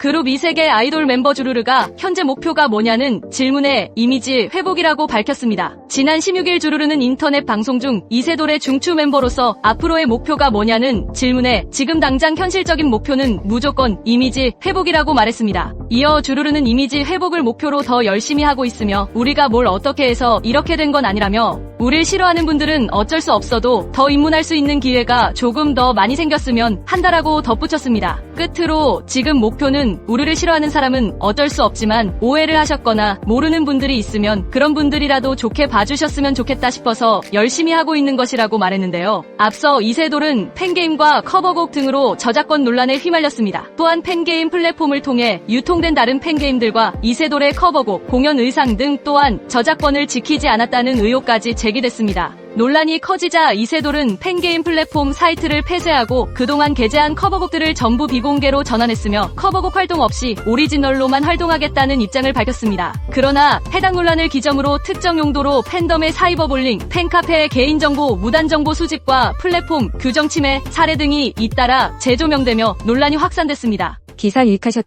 그룹 이세계 아이돌 멤버 주루르가 현재 목표가 뭐냐는 질문에 이미지 회복이라고 밝혔습니다. 지난 16일 주루르는 인터넷 방송 중 이세돌의 중추 멤버로서 앞으로의 목표가 뭐냐는 질문에 지금 당장 현실적인 목표는 무조건 이미지 회복이라고 말했습니다. 이어 주루르는 이미지 회복을 목표로 더 열심히 하고 있으며 우리가 뭘 어떻게 해서 이렇게 된 건 아니라며 우릴 싫어하는 분들은 어쩔 수 없어도 더 입문할 수 있는 기회가 조금 더 많이 생겼으면 한다라고 덧붙였습니다. 끝으로 지금 목표는 우리를 싫어하는 사람은 어쩔 수 없지만 오해를 하셨거나 모르는 분들이 있으면 그런 분들이라도 좋게 봐주셨으면 좋겠다 싶어서 열심히 하고 있는 것이라고 말했는데요. 앞서 이세돌은 팬게임과 커버곡 등으로 저작권 논란에 휘말렸습니다. 또한 팬게임 플랫폼을 통해 유통 된 다른 팬게임들과 이세돌의 커버곡, 공연 의상 등 또한 저작권을 지키지 않았다는 의혹까지 제기됐습니다. 논란이 커지자 이세돌은 팬게임 플랫폼 사이트를 폐쇄하고 그동안 게재한 커버곡들을 전부 비공개로 전환했으며 커버곡 활동 없이 오리지널로만 활동하겠다는 입장을 밝혔습니다. 그러나 해당 논란을 기점으로 특정 용도로 팬덤의 사이버볼링, 팬카페의 개인정보, 무단정보 수집과 플랫폼 규정 침해 사례 등이 잇따라 재조명되며 논란이 확산됐습니다. 기사 읽하셨다면